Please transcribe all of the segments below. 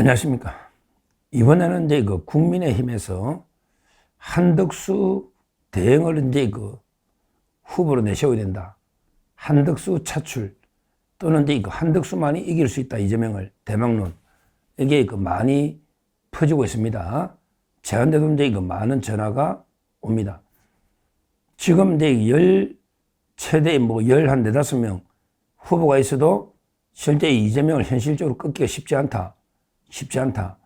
안녕하십니까. 이번에는 이제 그 국민의힘에서 한덕수 대행을 이제 그 후보로 내세워야 된다. 한덕수 차출 또는 이제 그 한덕수만이 이길 수 있다. 이재명을 대망론. 이게 그 많이 퍼지고 있습니다. 제한데도 이제 그 많은 전화가 옵니다. 지금 이제 열 최대 뭐 열한 네다섯 명 후보가 있어도 실제 이재명을 현실적으로 끊기가 쉽지 않다. 쉽지 않다.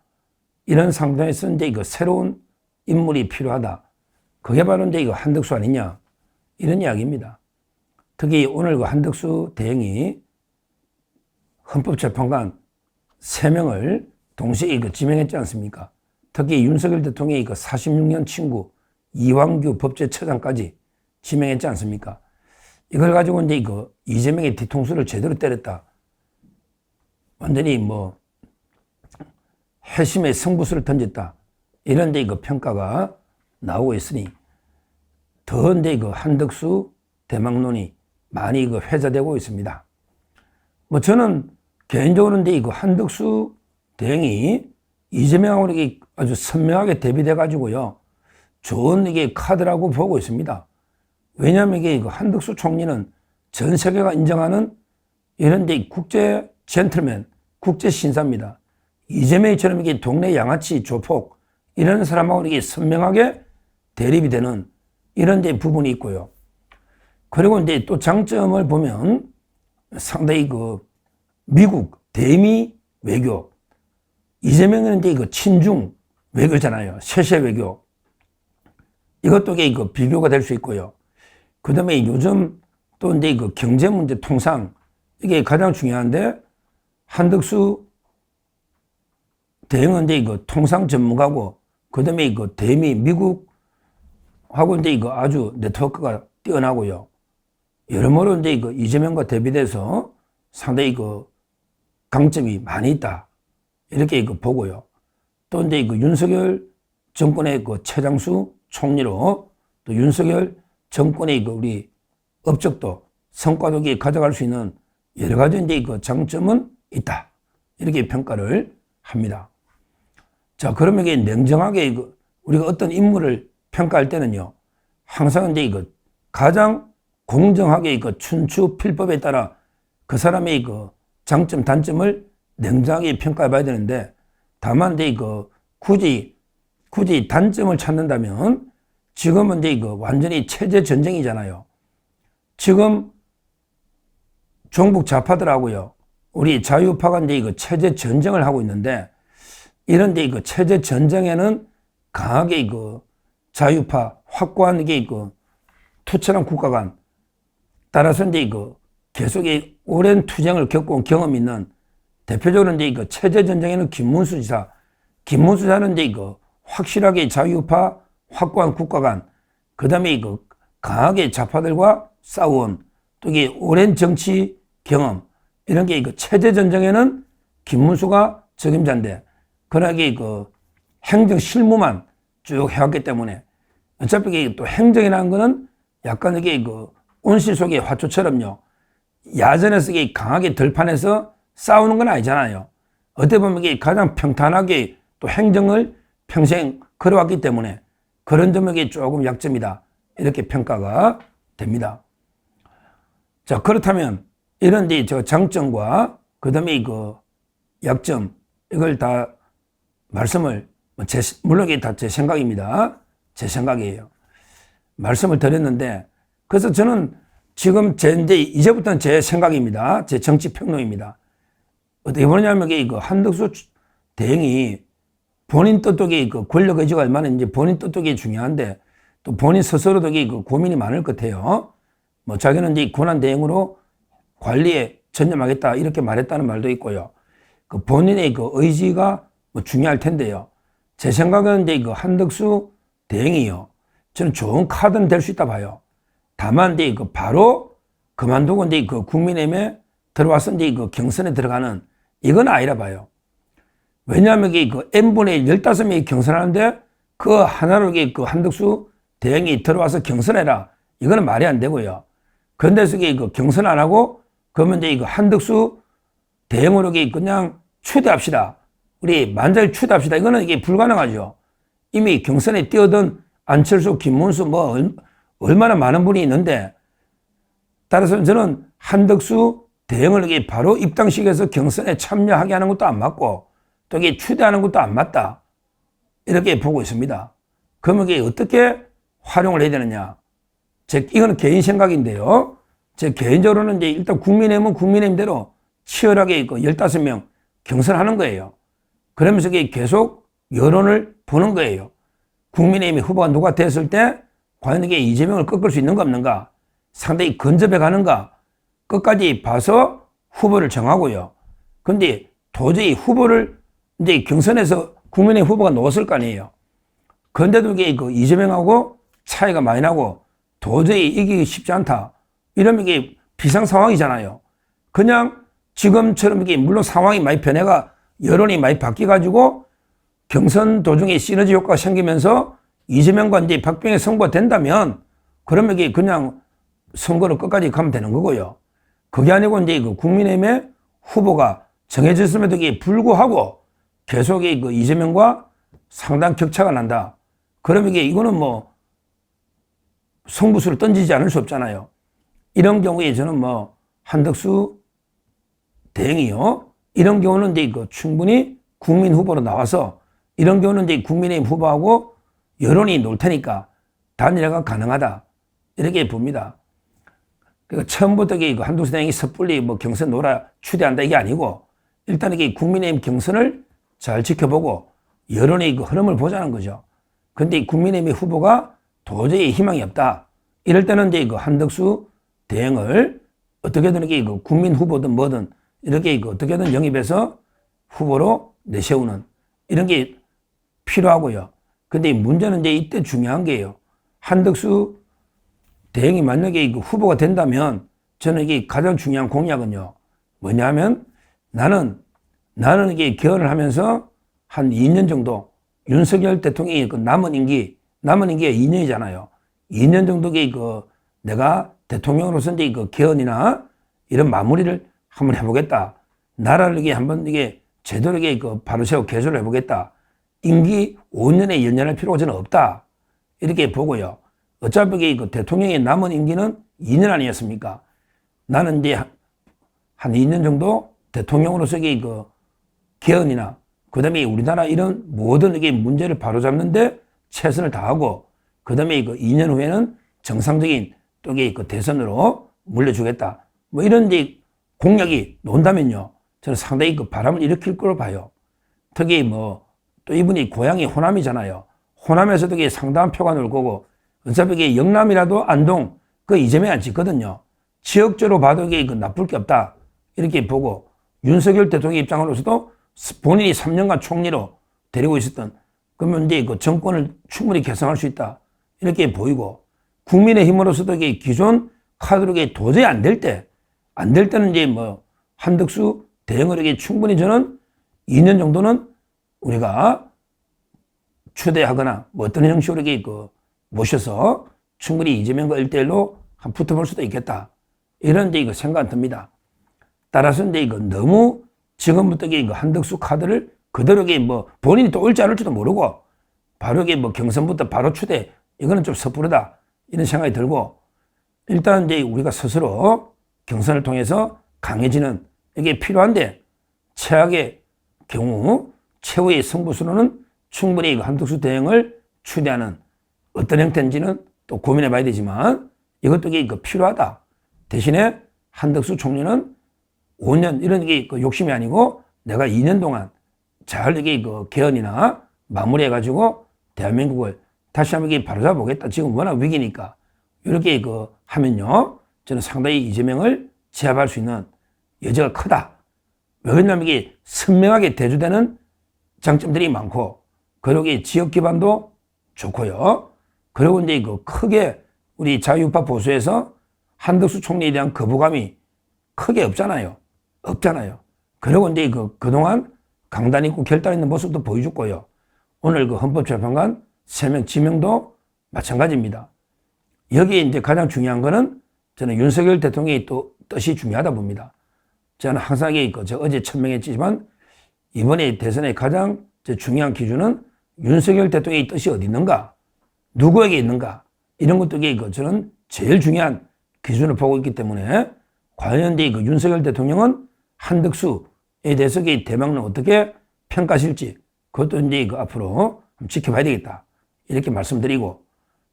이런 상황에서 이제 이거 새로운 인물이 필요하다. 그게 바로 이제 이거 한덕수 아니냐. 이런 이야기입니다. 특히 오늘 그 한덕수 대행이 헌법재판관 3명을 동시에 이거 지명했지 않습니까? 특히 윤석열 대통령의 그 46년 친구 이왕규 법제처장까지 지명했지 않습니까? 이걸 가지고 이제 이거 이재명의 뒤통수를 제대로 때렸다. 완전히 뭐 핵심의 승부수를 던졌다. 이런 데그 평가가 나오고 있으니 더 이제 그 한덕수 대망론이 많이 그 회자되고 있습니다. 뭐 저는 개인적으로 이제 그 한덕수 대행이 이재명하고 아주 선명하게 대비돼 가지고요. 좋은 이게 카드라고 보고 있습니다. 왜냐하면 이게 그 한덕수 총리는 전 세계가 인정하는 이런 데 국제 젠틀맨, 국제 신사입니다. 이재명이처럼 이게 동네 양아치 조폭 이런 사람하고 이게 선명하게 대립이 되는 이런 데 부분이 있고요. 그리고 이제 또 장점을 보면 상당히 그 미국 대미 외교 이재명은 이제 그 친중 외교잖아요. 세세 외교 이것도 이게 그 비교가 될 수 있고요. 그 다음에 요즘 또 이제 그 경제 문제 통상 이게 가장 중요한데 한덕수 대응은 이제 이거 통상 전문가고 그다음에 이거 대미 미국 하고 이제 이거 아주 네트워크가 뛰어나고요. 여러모로 이제 이거 이재명과 대비돼서 상당히 그 강점이 많이 있다. 이렇게 이거 보고요. 또 이제 이거 윤석열 정권의 그 최장수 총리로 또 윤석열 정권의 그 우리 업적도 성과도 가져갈 수 있는 여러 가지 이제 그 장점은 있다. 이렇게 평가를 합니다. 자, 그러면 이게 냉정하게 이거 우리가 어떤 인물을 평가할 때는요, 항상 이제 이거 가장 공정하게 이거 춘추 필법에 따라 그 사람의 그 장점, 단점을 냉정하게 평가해 봐야 되는데, 다만 이제 이거 굳이, 굳이 단점을 찾는다면 지금은 이제 이거 완전히 체제 전쟁이잖아요. 지금 종북 좌파들하고요, 우리 자유파가 이제 이거 체제 전쟁을 하고 있는데, 이런데 이거 체제 전쟁에는 강하게 이거 자유파 확고한 이게 이거 투철한 국가 간 따라서 이제 이거 계속 이 오랜 투쟁을 겪어온 경험 있는 대표적으로 이제 이거 체제 전쟁에는 김문수 지사, 김문수 지사는 이제 이거 확실하게 자유파 확고한 국가 간, 그 다음에 이거 강하게 좌파들과 싸운 또 이게 오랜 정치 경험 이런 게 이거 체제 전쟁에는 김문수가 적임자인데 그러기 그 행정 실무만 쭉 해왔기 때문에 어차피 또 행정이라는 거는 약간 이게 그 온실 속의 화초처럼요. 야전에서 강하게 들판에서 싸우는 건 아니잖아요. 어떻게 보면 이게 가장 평탄하게 또 행정을 평생 걸어왔기 때문에 그런 점이 조금 약점이다. 이렇게 평가가 됩니다. 자, 그렇다면 이런 저 장점과 그 다음에 그 약점, 이걸 다 말씀을 뭐 제, 물론 이게 다 제 생각입니다. 제 생각이에요. 말씀을 드렸는데 그래서 저는 지금 제 이제 이제부터는 제 생각입니다. 제 정치 평론입니다. 어떻게 보냐면 이거 한덕수 대행이 본인 뜻독이 그 권력 의지가 얼마나 이제 본인 뜻독이 중요한데 또 본인 스스로도 그 고민이 많을 것 같아요. 뭐 자기는 이제 고난 대행으로 관리에 전념하겠다 이렇게 말했다는 말도 있고요. 그 본인의 그 의지가 뭐 중요할 텐데요. 제 생각은 이제 그 한덕수 대행이요. 저는 좋은 카드는 될 수 있다 봐요. 다만 이제 그 바로 그만두고 이제 그 국민의힘에 들어와서 이제 그 경선에 들어가는 이건 아니라 봐요. 왜냐하면 이게 그 N분의 15명이 경선하는데 그 하나로 그 한덕수 대행이 들어와서 경선해라. 이거는 말이 안 되고요. 그런데 그 경선 안 하고 그러면 이제 그 한덕수 대행으로 그냥 초대합시다. 우리 만장일 추대합시다. 이거는 이게 불가능하죠. 이미 경선에 뛰어든 안철수, 김문수 뭐 얼- 얼마나 많은 분이 있는데 따라서 저는 한덕수 대응을 이게 바로 입당식에서 경선에 참여하게 하는 것도 안 맞고 또 이게 추대하는 것도 안 맞다. 이렇게 보고 있습니다. 그러면 이게 어떻게 활용을 해야 되느냐. 제, 이거는 개인 생각인데요. 제 개인적으로는 이제 일단 국민의힘은 국민의힘대로 치열하게 있고 15명 경선하는 거예요. 그러면서 계속 여론을 보는 거예요. 국민의힘의 후보가 누가 됐을 때 과연 이게 이재명을 꺾을 수 있는가 없는가 상당히 근접해 가는가 끝까지 봐서 후보를 정하고요. 근데 도저히 후보를 이제 경선에서 국민의 후보가 놓았을 거 아니에요. 그런데도 이게 그 이재명하고 차이가 많이 나고 도저히 이기기 쉽지 않다. 이러면 이게 비상 상황이잖아요. 그냥 지금처럼 이게 물론 상황이 많이 변해가 여론이 많이 바뀌어가지고 경선 도중에 시너지 효과가 생기면서 이재명과 이제 박병의 선거가 된다면 그러면 이게 그냥 선거를 끝까지 가면 되는 거고요. 그게 아니고 이제 그 국민의힘의 후보가 정해졌음에도 불구하고 계속 이그 이재명과 상당 격차가 난다. 그러면 이게 이거는 뭐 성부수를 던지지 않을 수 없잖아요. 이런 경우에 저는 뭐 한덕수 대행이요. 이런 경우는 이제 그 충분히 국민 후보로 나와서 이런 경우는 이제 국민의힘 후보하고 여론이 놀 테니까 단일화가 가능하다. 이렇게 봅니다. 그 처음부터 이게 한동수 대행이 섣불리 뭐 경선 놀아 추대한다 이게 아니고 일단 이게 국민의힘 경선을 잘 지켜보고 여론의 그 흐름을 보자는 거죠. 근데 국민의힘 후보가 도저히 희망이 없다. 이럴 때는 이제 그 한덕수 대행을 어떻게든 이게 그 국민 후보든 뭐든 이렇게 그 어떻게든 영입해서 후보로 내세우는 이런 게 필요하고요. 근데 문제는 이제 이때 중요한 게요. 한덕수 대행이 만약에 그 후보가 된다면 저는 이게 가장 중요한 공약은요. 뭐냐면 나는 나는 이게 개헌을 하면서 한 2년 정도 윤석열 대통령이 그 남은 임기 남은 임기가 2년이잖아요. 2년 정도의 그 내가 대통령으로서 이제 그 개헌이나 이런 마무리를 한번 해보겠다. 나라를 이게 한번 이게 제대로 이게 그 바로 세워 개조를 해보겠다. 임기 5년에 연연할 필요가 저는 없다. 이렇게 보고요. 어차피 그 대통령의 남은 임기는 2년 아니었습니까? 나는 이제 한- 한 2년 정도 대통령으로서 이게 그 개헌이나 그 다음에 우리나라 이런 모든 이게 문제를 바로잡는데 최선을 다하고 그 다음에 그 2년 후에는 정상적인 또 이게 그 대선으로 물려주겠다. 뭐 이런 이제 공약이 논다면요. 저는 상당히 그 바람을 일으킬 거로 봐요. 특히 뭐 또 이분이 고향이 호남이잖아요. 호남에서도 상당한 표가 놀 거고 어차피 영남이라도 안동 그 이재명이 안 찍거든요. 지역적으로 봐도 이게 그 나쁠 게 없다. 이렇게 보고 윤석열 대통령 입장으로서도 본인이 3년간 총리로 데리고 있었던 그러면 이제 그 정권을 충분히 개선할 수 있다. 이렇게 보이고 국민의 힘으로서도 이게 기존 카드로 이게 도저히 안 될 때, 안 될 때는 이제 뭐 한덕수 대응을 이게 충분히 저는 2년 정도는 우리가 추대하거나 뭐 어떤 형식으로 이게 그 모셔서 충분히 이재명과 일대일로한 붙어볼 수도 있겠다. 이런 이제 이거 생각 듭니다. 따라서 이제 이거 너무 지금부터 이거 한덕수 카드를 그대로 뭐 본인이 또 올지 않을지도 모르고 바로 이게 뭐 경선부터 바로 추대 이거는 좀 섣부르다 이런 생각이 들고 일단 이제 우리가 스스로 경선을 통해서 강해지는 이게 필요한데 최악의 경우 최후의 승부수로는 충분히 그 한덕수 대행을 추대하는 어떤 형태인지는 또 고민해 봐야 되지만 이것도 이게 그 필요하다. 대신에 한덕수 총리는 5년 이런 게그 욕심이 아니고 내가 2년 동안 잘 이게 그 개헌이나 마무리해 가지고 대한민국을 다시 한번 이게 바로잡아 보겠다. 지금 워낙 위기니까 이렇게 그 하면요. 저는 상당히 이재명을 제압할 수 있는 여지가 크다. 왜 그러냐면 이게 선명하게 대주되는 장점들이 많고 그리고 이 지역 기반도 좋고요. 그리고 이제 그 크게 우리 자유파 보수에서 한덕수 총리에 대한 거부감이 크게 없잖아요. 없잖아요. 그리고 이제 그, 그동안 강단 있고 결단 있는 모습도 보여줬고요. 오늘 그 헌법재판관 세명 지명도 마찬가지입니다. 여기에 이제 가장 중요한 거는 저는 윤석열 대통령의 또 뜻이 중요하다 봅니다. 저는 항상 있고, 저 어제 천명했지만 이번에 대선의 가장 중요한 기준은 윤석열 대통령의 뜻이 어디 있는가, 누구에게 있는가? 이런 것들이 이거 저는 제일 중요한 기준을 보고 있기 때문에 이제 그 윤석열 대통령은 한덕수에 대해서 이 대망론 어떻게 평가하실지 그것도 이제 그 앞으로 지켜봐야 되겠다. 이렇게 말씀드리고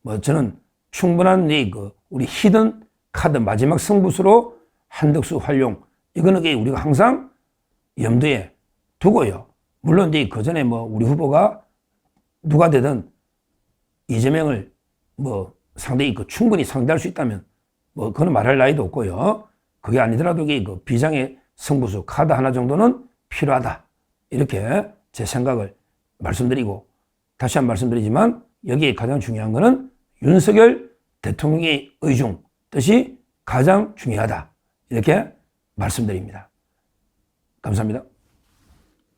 뭐 저는 충분한 이그 우리 히든 카드 마지막 승부수로 한덕수 활용 이거는 그 우리가 항상 염두에 두고요. 물론 이제 그 전에 뭐 우리 후보가 누가 되든 이재명을 뭐 상당히 그 충분히 상대할 수 있다면 뭐 그건 말할 나위도 없고요. 그게 아니더라도 그 비장의 승부수 카드 하나 정도는 필요하다. 이렇게 제 생각을 말씀드리고 다시 한 번 말씀드리지만 여기에 가장 중요한 거는 윤석열 대통령의 의중 뜻이 가장 중요하다. 이렇게 말씀드립니다. 감사합니다.